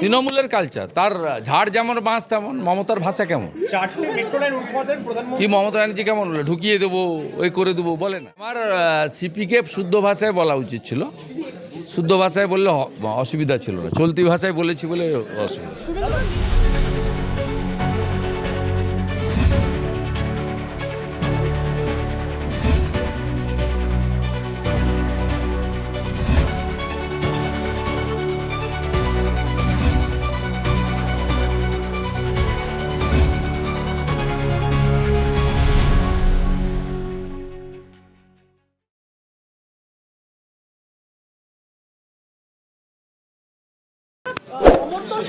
তৃণমূলের কালচার তার ঝাড় যেমন বাঁশ তেমন মমতার ভাষা কেমন? কি মমতা ব্যানার্জি কেমন? বলে ঢুকিয়ে দেবো ওই করে দেবো বলে না। আমার সিপিকে শুদ্ধ ভাষায় বলা উচিত ছিল। শুদ্ধ ভাষায় বললে অসুবিধা ছিল না। চলতি ভাষায় বলেছি বলে অসুবিধা।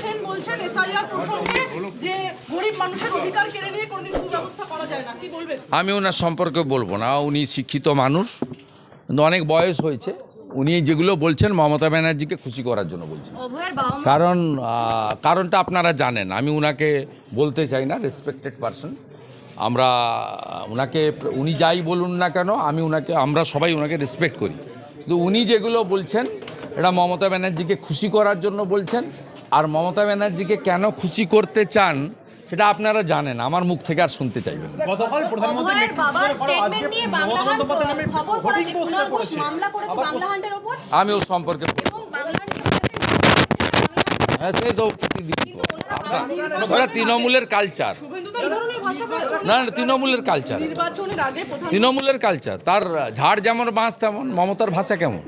সেন বলছেন এসআইআর প্রসঙ্গে যে গরিব মানুষের অধিকার কেড়ে নিয়ে কোনোদিন সুব্যবস্থা করা যায় না। কি বলবেন? আমি ওনার সম্পর্কে বলব না। উনি শিক্ষিত মানুষ কিন্তু অনেক বয়স হয়েছে। উনি যেগুলো বলছেন মমতা ব্যানার্জিকে খুশি করার জন্য বলছেন। কারণ কারণটা আপনারা জানেন। আমি উনাকে বলতে চাই না রেসপেক্টেড পারসন আমরা উনাকে উনি যাই বলুন না কেন আমি উনাকে আমরা সবাই উনাকে রেসপেক্ট করি। কিন্তু উনি যেগুলো বলছেন এটা মমতা ব্যানার্জিকে খুশি করার জন্য বলছেন। আর মমতা ব্যানার্জিকে কেন খুশি করতে চান সেটা আপনারা জানেন। আমার মুখ থেকে আর শুনতে চাইবেন গতকাল প্রধানমন্ত্রী আমি ও সম্পর্কে হ্যাঁ সেই তো প্রতিদিন তৃণমূলের কালচার না না তৃণমূলের কালচার তৃণমূলের কালচার তার ঝাড় যেমন বাঁশ তেমন মমতার ভাষা কেমন?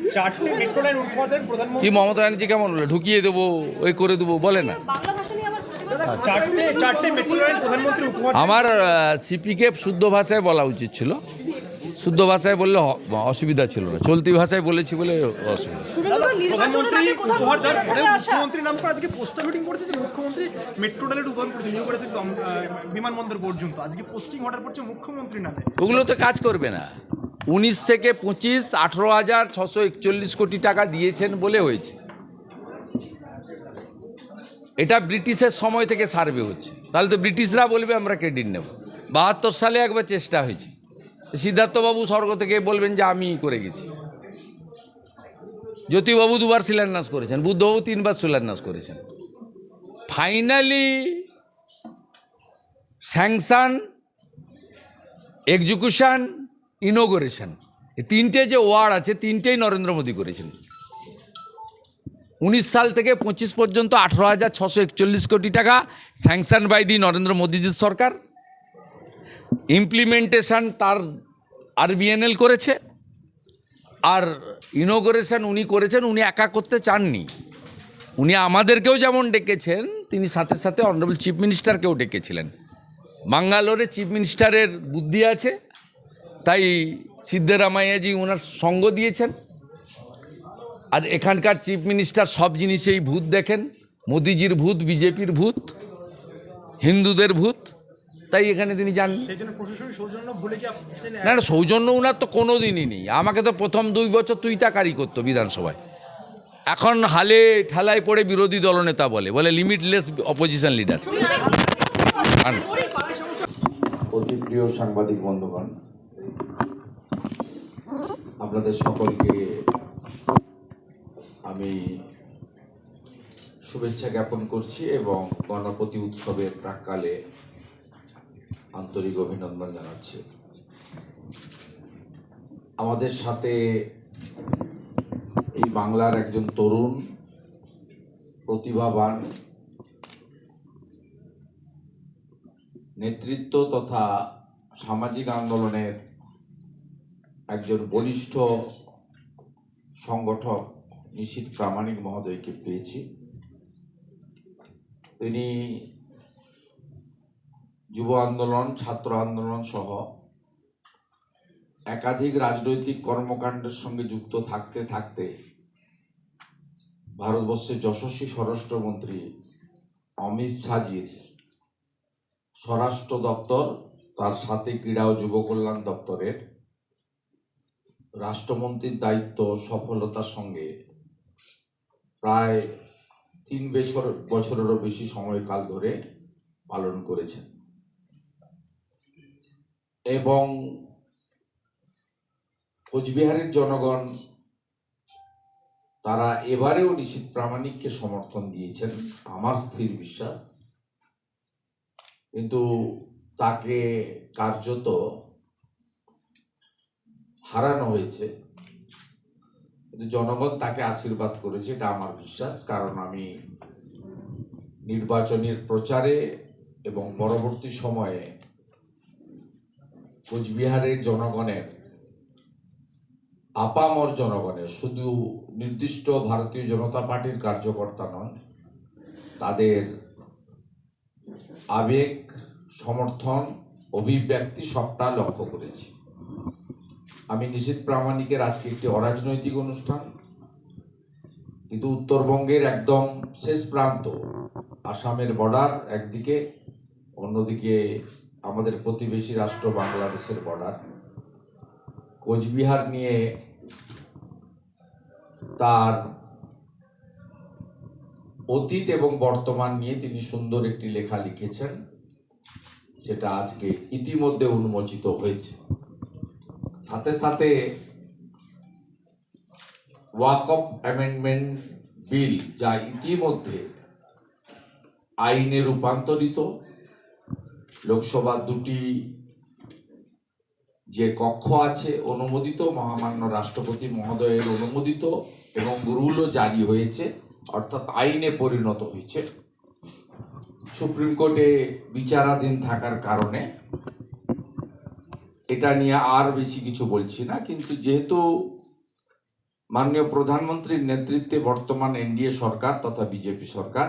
কি মমতা ব্যানার্জি কেমন বলল? ঢুকিয়ে দেবো ওই করে দেবো বলে না। বাংলা আমার সিপিকে শুদ্ধ ভাষায় বলা উচিত ছিল। শুদ্ধ ভাষায় বললে অসুবিধা ছিল না। চলতি ভাষায় বলেছি বলে অসুবিধা। ওগুলো তো কাজ করবে না। উনিশ থেকে পঁচিশ আঠেরো হাজার ছশো একচল্লিশ কোটি টাকা দিয়েছেন বলে হয়েছে। এটা ব্রিটিশের সময় থেকে সার্ভে হচ্ছে। তাহলে তো ব্রিটিশরা বলবে আমরা ক্রেডিট নেব। বাহাত্তর সালে একবার চেষ্টা হয়েছে। সিদ্ধার্থবাবু স্বর্গ থেকে বলবেন যে আমি করে গেছি। জ্যোতিবাবু দুবার শিলান্যাস করেছেন, বুদ্ধবাবু তিনবার শিলান্যাস করেছেন। ফাইনালি স্যাংশন এক্সিকিউশন ইনোগ্রেশন তিনটে যে ওয়ার্ড আছে, তিনটেই নরেন্দ্র মোদী করেছেন। উনিশ সাল থেকে পঁচিশ পর্যন্ত আঠেরো হাজার ছশো একচল্লিশ কোটি টাকা স্যাংশন বাই দি নরেন্দ্র মোদীজির সরকার। ইমপ্লিমেন্টেশন তার আরবিএনএল করেছে, আর ইনোগ্রেশন উনি করেছেন, উনি একা করতে চাননি। উনি আমাদেরকেও যেমন ডেকেছেন, তিনি সাথে সাথে অনারেবল চিফ মিনিস্টারকেও ডেকেছিলেন। বাঙ্গালোরে চিফ মিনিস্টারের বুদ্ধি আছে, তাই সিদ্ধরামাইয়াজি ওনার সঙ্গ দিয়েছেন। আর এখানকার চিফ মিনিস্টার সব জিনিসেই ভূত দেখেন, মোদিজির ভূত, বিজেপির ভূত, হিন্দুদের ভূত। তাই এখানে তিনি যান। না না সৌজন্য উনার তো কোনো দিনই নেই। আমাকে তো প্রথম দুই বছর তুই তাকারি করতো বিধানসভায়। এখন হালে ঠেলায় পড়ে বিরোধী দলনেতা বলে বলে লিমিটলেস অপোজিশন লিডার অতি প্রিয় সাংবাদিক বন্ধুগণ আপনাদের সকলকে আমি শুভেচ্ছা জ্ঞাপন করছি এবং গণপতি উৎসবের প্রাককালে আন্তরিক অভিনন্দন জানাচ্ছি। আমাদের সাথে এই বাংলার একজন তরুণ প্রতিভাবান নেতৃত্ব তথা সামাজিক আন্দোলনের একজন বলিষ্ঠ সংগঠক নিশীত প্রামাণিক মহোদয়কে পেয়েছি। তিনি যুব আন্দোলন, ছাত্র আন্দোলন সহ একাধিক রাজনৈতিক কর্মকাণ্ডের সঙ্গে যুক্ত থাকতে থাকতে ভারতবর্ষের যশস্বী স্বরাষ্ট্রমন্ত্রী অমিত শাহজির স্বরাষ্ট্র দপ্তর, তার সাথে ক্রীড়া ও যুব কল্যাণ দপ্তরের রাষ্ট্রমন্ত্রীর দায়িত্ব সফলতার সঙ্গে প্রায় তিন বছর বছরেরও বেশি সময়কাল ধরে পালন করেছেন। এবং কোচবিহারের জনগণ তারা এবারেও নিশীত প্রামাণিককে সমর্থন দিয়েছেন, আমার স্থির বিশ্বাস। কিন্তু তাকে কার্যত হারানো হয়েছে। কিন্তু জনগণ তাকে আশীর্বাদ করেছে, এটা আমার বিশ্বাস। কারণ আমি নির্বাচনের প্রচারে এবং পরবর্তী সময়ে কোচবিহারের জনগণের, আপামর জনগণের, শুধু নির্দিষ্ট ভারতীয় জনতা পার্টির কার্যকর্তা নন, তাদের আবেগ, সমর্থন, অভিব্যক্তি সবটা লক্ষ্য করেছি। আমি নিশীত প্রামাণিকের আজকে একটি অরাজনৈতিক অনুষ্ঠান, কিন্তু উত্তরবঙ্গের একদম শেষ প্রান্ত, আসামের বর্ডার একদিকে, অন্যদিকে আমাদের প্রতিবেশী রাষ্ট্র বাংলাদেশের বর্ডার কোচবিহার নিয়ে তার অতীত এবং বর্তমান নিয়ে তিনি সুন্দর একটি লেখা লিখেছেন, সেটা আজকে ইতিমধ্যে উন্মোচিত হয়েছে। সাথে সাথে ওয়াকফ অ্যামেন্ডমেন্ট বিল যা ইতিমধ্যে আইনে রূপান্তরিত লোকসভা দুটি যে কক্ষ আছে অনুমোদিত, মহামান্য রাষ্ট্রপতি মহোদয়ের অনুমোদিত এবং রুলও জারি হয়েছে, অর্থাৎ আইনে পরিণত হয়েছে। সুপ্রিম কোর্টে বিচারাধীন থাকার কারণে এটা নিয়ে আর বেশি কিছু বলছি না, কিন্তু যেহেতু মাননীয় প্রধানমন্ত্রীর নেতৃত্বে বর্তমান এনডিএ সরকার তথা বিজেপি সরকার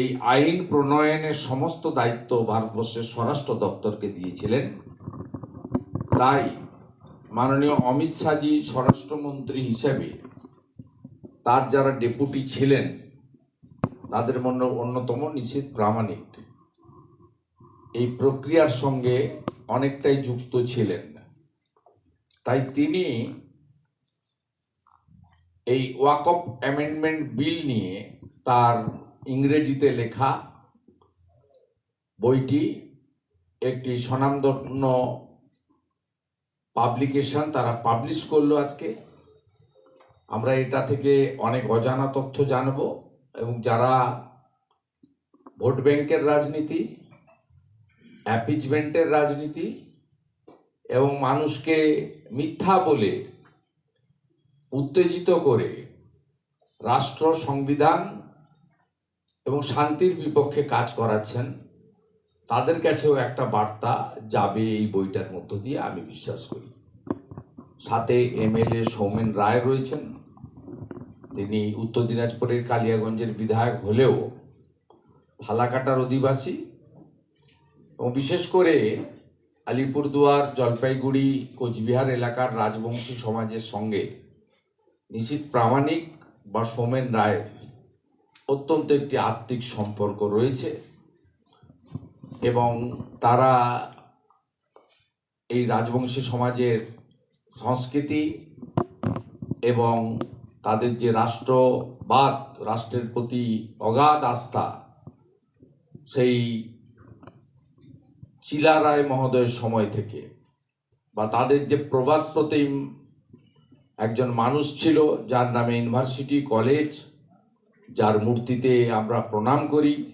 এই আইন প্রণয়নের সমস্ত দায়িত্ব ভারতবর্ষের স্বরাষ্ট্র দপ্তরকে দিয়েছিলেন। তাই মাননীয় অমিত শাহজি স্বরাষ্ট্রমন্ত্রী হিসেবে তার যারা ডেপুটি ছিলেন, তাদের মধ্যে অন্যতম নিশ্চিত প্রামাণিক। এই প্রক্রিয়ার সঙ্গে অনেকটাই যুক্ত ছিলেন। তাই তিনি এই ওয়াকফ অ্যামেন্ডমেন্ট বিল নিয়ে তার ইংরেজিতে লেখা বইটি একটি স্বনামধন্য পাবলিকেশন তারা পাবলিশ করল আজকে। আমরা এটা থেকে অনেক অজানা তথ্য জানব এবং যারা ভোট ব্যাংকের রাজনীতি অ্যাপিচমেন্টের রাজনীতি এবং মানুষকে মিথ্যা বলে উত্তেজিত করে রাষ্ট্র, সংবিধান এবং শান্তির বিপক্ষে কাজ করাচ্ছেন, তাদের কাছেও একটা বার্তা যাবে এই বইটার মধ্য দিয়ে আমি বিশ্বাস করি। সাথে এমএলএ সৌমেন রায় রয়েছেন, তিনি উত্তর দিনাজপুরের কালিয়াগঞ্জের বিধায়ক হলেও ফালাকাটার অধিবাসী এবং বিশেষ করে আলিপুরদুয়ার, জলপাইগুড়ি, কোচবিহার এলাকার রাজবংশী সমাজের সঙ্গে নিশীত প্রামাণিক বা সোমেন রায়ের অত্যন্ত একটি আত্মিক সম্পর্ক রয়েছে এবং তারা এই রাজবংশী সমাজের সংস্কৃতি এবং তাদের যে রাষ্ট্রবাদ, রাষ্ট্রের প্রতি অগাধ আস্থা, সেই চিলা রায় মহোদয়ের সময় থেকে বা তাদের যে প্রবাদ প্রতিম একজন মানুষ ছিল, যার নামে ইউনিভার্সিটি, কলেজ যার মূর্তিতে আমরা প্রণাম করি,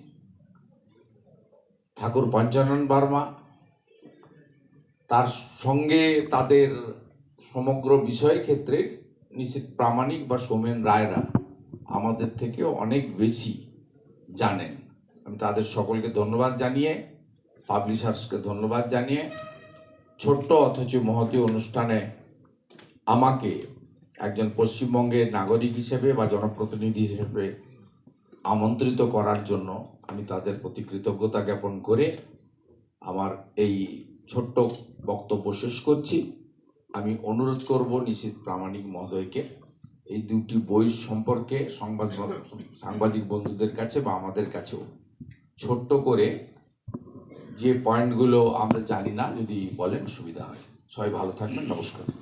ঠাকুর পঞ্চানন বর্মা। তার সঙ্গে তাদের সমগ্র বিষয় ক্ষেত্রে নিশ্চিত প্রামাণিক বা সোমেন রায়রা আমাদের থেকে অনেক বেশি জানেন। আমি তাদের সকলকে ধন্যবাদ জানিয়ে, পাবলিশার্সকে ধন্যবাদ জানিয়ে, ছোট্ট অথচ মহতি অনুষ্ঠানে আমাকে একজন পশ্চিমবঙ্গের নাগরিক হিসেবে বা জনপ্রতিনিধি হিসেবে আমন্ত্রিত করার জন্য আমি তাদের প্রতি কৃতজ্ঞতা জ্ঞাপন করে আমার এই ছোট্ট বক্তব্য শেষ করছি। আমি অনুরোধ করব নিশ্চিত প্রামাণিক মহোদয়কে এই দুটি বই সম্পর্কে সংবাদ সাংবাদিক বন্ধুদের কাছে বা আমাদের কাছেও ছোট্ট করে যে পয়েন্টগুলো আমরা জানি না, যদি বলেন সুবিধা হয়। সবাই ভালো থাকবেন, নমস্কার।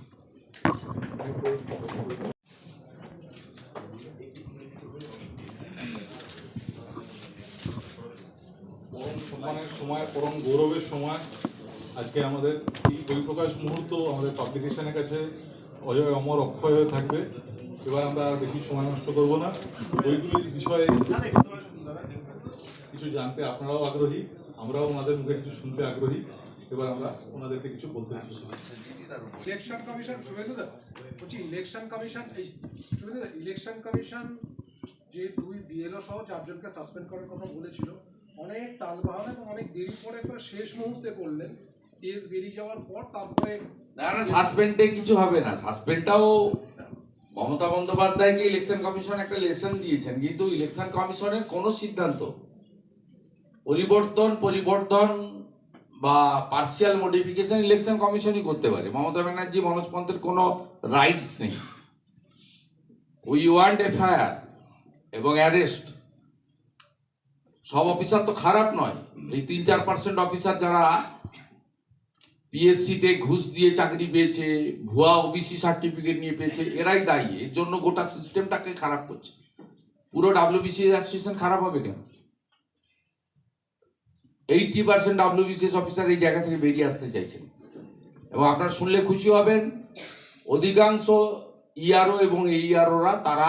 সম্মানের সময়, পরম গৌরবের সময়। আজকে আমাদের এই বই প্রকাশ মুহূর্ত আমাদের পাবলিকেশনের কাছে অজয়, অমর, অক্ষয় হয়ে থাকবে। এবার আমরা আর বেশি সময় নষ্ট করব না। ওইগুলির বিষয়ে কিছু জানতে আপনারাও আগ্রহী, আমরাও ওনাদের মুখে কিছু শুনতে আগ্রহী। এবার আমরা ওনাদেরকে কিছু বলতে চাই ইলেকশন কমিশন শুভেন্দুদা বলছি ইলেকশন কমিশন এই শুভেন্দুদা ইলেকশন কমিশন যে দুই বিএলও সহ চারজনকে সাসপেন্ড করার কথা বলেছিল অনেক টালবাহানা এবং অনেক দেরি পরে একবার শেষ মুহূর্তে করলেন। সিএস বেরিয়ে যাওয়ার পর তারপরে না না সাসপেন্ডে কিছু হবে না। সাসপেন্ডটাও মমতা বন্দ্যোপাধ্যায়কে ইলেকশন কমিশন একটা লেসন দিয়েছেন কিন্তু ইলেকশন কমিশনের কোনো সিদ্ধান্ত পরিবর্তন পরিবর্তন বা পার্সিয়াল মডিফিকেশন ইলেকশন কমিশনই করতে পারে। মমতা ব্যানার্জি, মনোজ পন্থের কোনো রাইটস নেই। উই ওয়ান্ট এফআইআর এবং অ্যারেস্ট সব অফিসার তো খারাপ নয়। এই তিন চার পার্সেন্ট অফিসার যারা পিএসসিতে ঘুষ দিয়ে চাকরি পেয়েছে, ভুয়া ওবিসি সার্টিফিকেট নিয়ে পেয়েছে, এরাই দায়ী। এর জন্য গোটা সিস্টেমটাকে খারাপ করছে। পুরো ডাব্লিউবিসি অ্যাসোসিয়েশন খারাপ হবে কেন? এইটি পার্সেন্ট ডাব্লিউবিসিএস অফিসার এই জায়গা থেকে বেরিয়ে আসতে চাইছেন। এবং আপনারা শুনলে খুশি হবেন, অধিকাংশ ইআরও এবং এইআরওরা তারা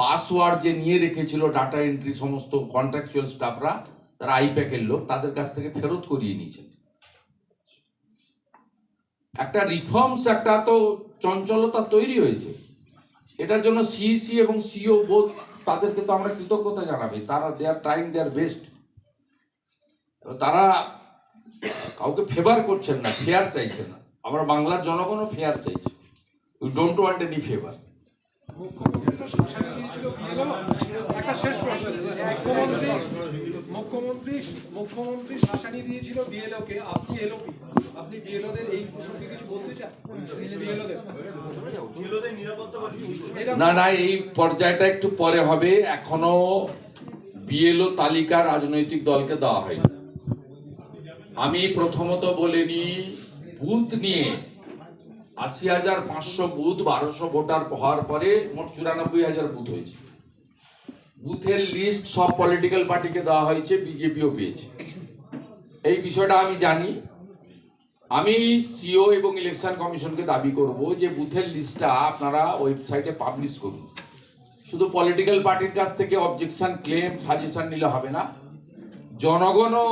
পাসওয়ার্ড যে নিয়ে রেখেছিল ডাটা এন্ট্রি সমস্ত কন্ট্রাকচুয়াল স্টাফরা তারা আইপ্যাকের লোক, তাদের কাছ থেকে ফেরত করিয়ে নিয়েছেন। একটা রিফর্মস একটা তো চঞ্চলতা তৈরি হয়েছে। এটার জন্য সিইসি এবং সিও বোধ তাদেরকে তো আমরা কৃতজ্ঞতা জানাবে তারা দে আর ট্রাইং দেয়ার বেস্ট তারা কাউকে ফেভার করছেন না ফেয়ার চাইছে না। আমরা বাংলার জনগণও ফেয়ার চাইছে। We don't want any favour মুখ্যমন্ত্রী তো শাসানি দিয়েছিল বিএলও একটা শেষ প্রশ্ন মুখ্যমন্ত্রী মুখ্যমন্ত্রী মুখ্যমন্ত্রী শাসানি দিয়েছিল বিএলওকে আপনি এলওপি আপনি বিএলওদের এই প্রসঙ্গে কিছু বলতে চান? না না এই পর্যায়টা একটু পরে হবে। এখনও বিএলও তালিকা রাজনৈতিক দলকে দেওয়া হয়নি। আমি প্রথমত বলিনি বুথ নিয়ে আশি হাজার পাঁচশো বুথ বারোশো ভোটার হওয়ার পরে মোট চুরানব্বই হাজার বুথ হয়েছে। বুথের লিস্ট সব পলিটিক্যাল পার্টিকে দেওয়া হয়েছে বিজেপিও পেয়েছে। এই বিষয়টা আমি জানি। আমি সিও এবং ইলেকশন কমিশনকে দাবি করব যে বুথের লিস্টটা আপনারা ওয়েবসাইটে পাবলিশ করুন। শুধু পলিটিক্যাল পার্টির কাছ থেকে অবজেকশন ক্লেম সাজেশন নিলে হবে না। জনগণও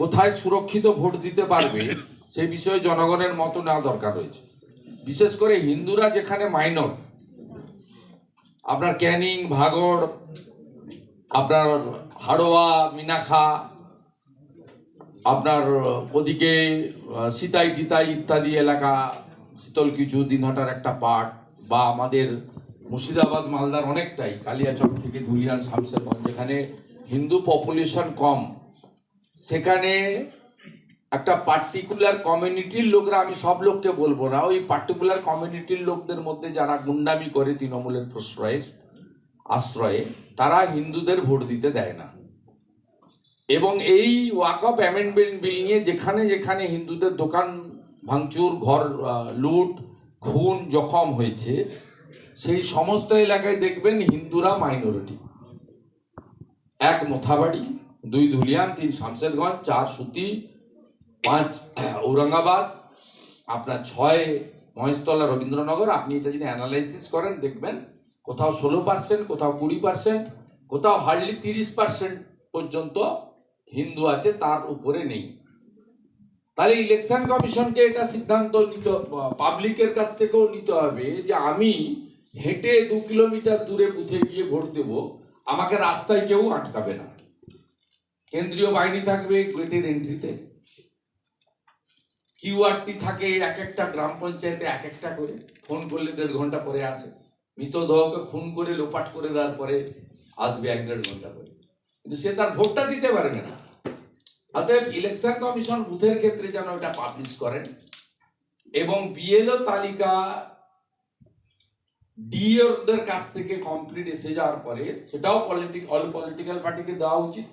কোথায় সুরক্ষিত ভোট দিতে পারবে সেই বিষয়ে জনগণের মতো নেওয়া দরকার রয়েছে বিশেষ করে হিন্দুরা যেখানে মাইনর আপনার ক্যানিং, ভাগড়, আপনার হাড়োয়া, মিনাখা, আপনার ওদিকে সিতাই টিতাই ইত্যাদি এলাকা, শীতল কিছু, দিনহাটার একটা পার্ট, বা আমাদের মুর্শিদাবাদ, মালদার অনেকটাই, কালিয়াচক থেকে ধুলিয়ান, শামসেরগঞ্জ, যেখানে হিন্দু পপুলেশন কম। সেখানে একটা পার্টিকুলার কমিউনিটির লোকরা, আমি সব লোককে বলব না, ওই পার্টিকুলার কমিউনিটির লোকদের মধ্যে যারা গুন্ডামি করে তৃণমূলের প্রশ্রয়ে, আশ্রয়ে, তারা হিন্দুদের ভোট দিতে দেয় না। এবং এই ওয়াকআপ অ্যামেন্ডমেন্ট বিল নিয়ে যেখানে যেখানে হিন্দুদের দোকান, ভাঙচুর, ঘর লুট, খুন, জখম হয়েছে, সেই সমস্ত এলাকায় দেখবেন হিন্দুরা মাইনরিটি এক মোথাবাড়ি দুই ধুলিয়ান, তিন শামশেরগঞ্জ চার সুতি, পাঁচ ঔরঙ্গাবাদ। আপনার ছয় মহেশতলা রবীন্দ্রনগর, আপনি এটা যদি অ্যানালাইসিস করেন, দেখবেন কোথাও ষোলো পার্সেন্ট কোথাও কুড়ি পার্সেন্ট কোথাও হার্ডলি তিরিশ পার্সেন্ট পর্যন্ত হিন্দু আছে, তার উপরে নেই। তাহলে ইলেকশন কমিশনকে এটা সিদ্ধান্ত নিতে পাবলিকের কাছ থেকেও নিতে হবে যে আমি হেঁটে দু কিলোমিটার দূরে বুথে গিয়ে ভোট দেব, আমাকে রাস্তায় কেউ আটকাবে না। কেন্দ্রীয় বাহিনী থাকবে গেটের এন্ট্রিতে কিউআরটি থাকে এক একটা গ্রাম পঞ্চায়েতে এক একটা করে। ফোন করলে দেড় ঘণ্টা পরে আসে। মৃতদেহকে খুন করে লোপাট করে দেওয়ার পরে আসবে এক দেড় ঘণ্টা পরে। কিন্তু সে তার ভোটটা দিতে পারবে না। অতএব ইলেকশন কমিশন বুথের ক্ষেত্রে যেন এটা পাবলিশ করেন। এবং বিএলও তালিকা ডিওদের কাছ থেকে কমপ্লিট এসে যাওয়ার পরে সেটাও পলিটিক অল পলিটিক্যাল পার্টিকে দেওয়া উচিত।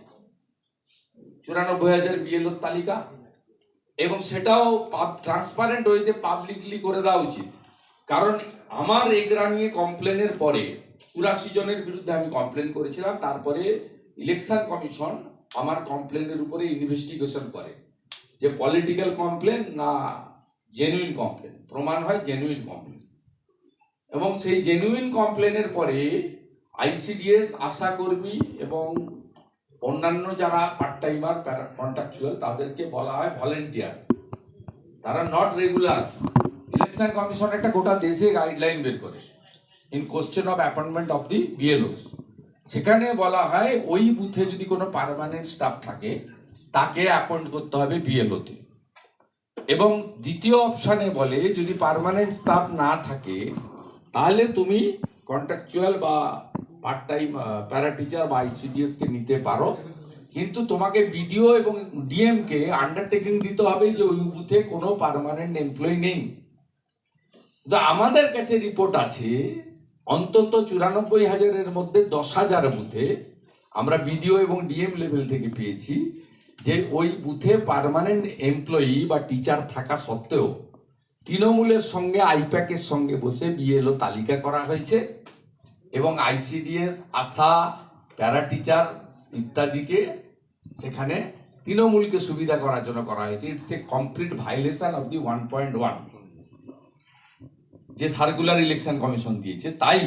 চুরানব্বই হাজার বিএলও তালিকা, এবং সেটাও ট্রান্সপারেন্ট ওয়েতে পাবলিকলি করে দেওয়া উচিত। কারণ আমার এগরা নিয়ে কমপ্লেনের পরে, চুরাশি জনের বিরুদ্ধে আমি কমপ্লেন করেছিলাম, তারপরে ইলেকশন কমিশন আমার কমপ্লেনের উপরে ইনভেস্টিগেশন করে। যে পলিটিক্যাল কমপ্লেন না জেনুইন কমপ্লেন প্রমাণ হয় জেনুইন কমপ্লেন এবং সেই জেনুইন কমপ্লেনের পরে আইসিডিএস আশাকর্মী এবং অন্যান্য যারা পার্ট টাইমার কন্ট্রাকচুয়াল তাদেরকে বলা হয় ভলেন্টিয়ার তারা নট রেগুলার ইলেকশন কমিশন একটা গোটা দেশে গাইডলাইন বের করে in question of appointment of the BLOs সেখানে বলা হয় ওই বুথে যদি কোনো পার্মানেন্ট স্টাফ থাকে, তাকে অ্যাপয়েন্ট করতে হবে বিএলওতে এবং দ্বিতীয় অপশানে বলে, যদি পার্মানেন্ট স্টাফ না থাকে, তাহলে তুমি কন্ট্রাকচুয়াল বা পার্ট টাইম প্যারা টিচার বা আইসিডিএস কে নিতে পারো। কিন্তু তোমাকে বিডিও এবং ডিএম কে আন্ডারটেকিং দিতে হবে যে ওই বুথে কোনো পার্মানেন্ট এমপ্লয়ি নেই। তো আমাদের কাছে রিপোর্ট আছে, অন্তত চুরানব্বই হাজারের মধ্যে দশ হাজার বুথে আমরা বিডিও এবং ডিএম লেভেল থেকে পেয়েছি যে ওই বুথে পার্মানেন্ট এমপ্লয়ি বা টিচার থাকা সত্ত্বেও তৃণমূলের সঙ্গে আইপ্যাকের সঙ্গে বসে বিএলও তালিকা করা হয়েছে। এবং আইসিডিএস, আশা, প্যারা টিচার ইত্যাদিকে সেখানে তৃণমূলকে সুবিধা করার জন্য করা হয়েছে। It's a complete violation of the one point one যে সার্কুলার ইলেকশন কমিশন দিয়েছে, তাই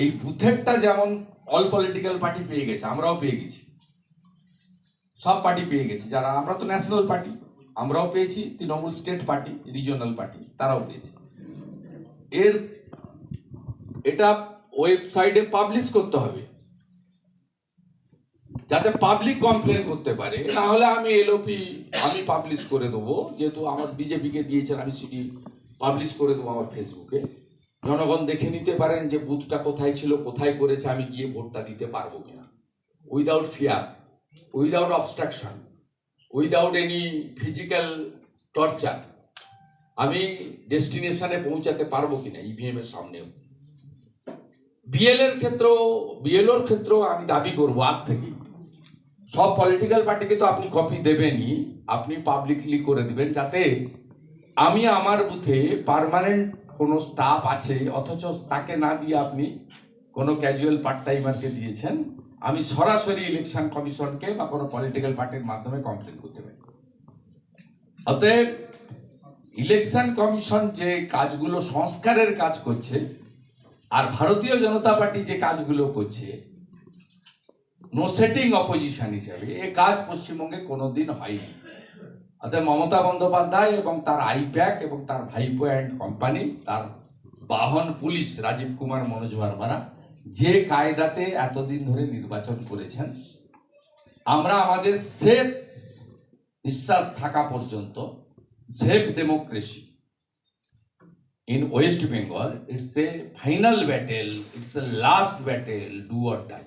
এই বুথেরটা যেমন অল পলিটিক্যাল পার্টি পেয়ে গেছে, আমরাও পেয়ে গেছি। সব পার্টি পেয়ে গেছে, যারা, আমরা তো ন্যাশনাল পার্টি আমরাও পেয়েছি, Trinamool state party regional party তারাও পেয়েছে। এর, এটা ওয়েবসাইটে পাবলিশ করতে হবে। যাতে পাবলিক কমপ্লেন করতে পারে না হলে আমি এলওপি আমি পাবলিশ করে দেবো। যেহেতু আমার বিজেপিকে দিয়েছেন, আমি সেটি পাবলিশ করে দেবো আমার ফেসবুকে জনগণ দেখে নিতে পারেন যে বুথটা কোথায় ছিল, কোথায় করেছে, আমি গিয়ে ভোটটা দিতে পারব কিনা। Without fear without obstruction without any physical torture আমি ডেস্টিনেশনে পৌঁছাতে পারব কিনা ইভিএম এর সামনেও। বিএল এর বিএলওর ক্ষেত্রেও আমি দাবি করব আজ থেকে। সব পলিটিক্যাল পার্টিকে তো আপনি কপি দেবেনই, আপনি পাবলিকলি করে দিবেন যাতে আমি আমার বুথে পার্মানেন্ট কোনো স্টাফ আছে, অথচ তাকে না দিয়ে আপনি কোনো ক্যাজুয়াল পার্ট টাইমারকে দিয়েছেন, আমি সরাসরি ইলেকশন কমিশনকে বা কোনো পলিটিক্যাল পার্টির মাধ্যমে কমপ্লেন করতে পারি। অতএব ইলেকশন কমিশন যে কাজগুলো সংস্কারের কাজ করছে আর ভারতীয় জনতা পার্টি যে কাজগুলো করছে নো সেটিং অপোজিশন হিসাবে, এ কাজ পশ্চিমবঙ্গে কোনোদিন হয়নি। অর্থাৎ মমতা বন্দ্যোপাধ্যায় এবং তার আইপ্যাক এবং তার ভাইপো অ্যান্ড কোম্পানি, তার বাহন পুলিশ রাজীব কুমার, মনোজ ভার্মারা, যে কায়দাতে এতদিন ধরে নির্বাচন করেছেন, আমরা আমাদের শেষ নিঃশ্বাস থাকা পর্যন্ত safe democracy in West Bengal, it's a final battle, it's a last battle, do or die.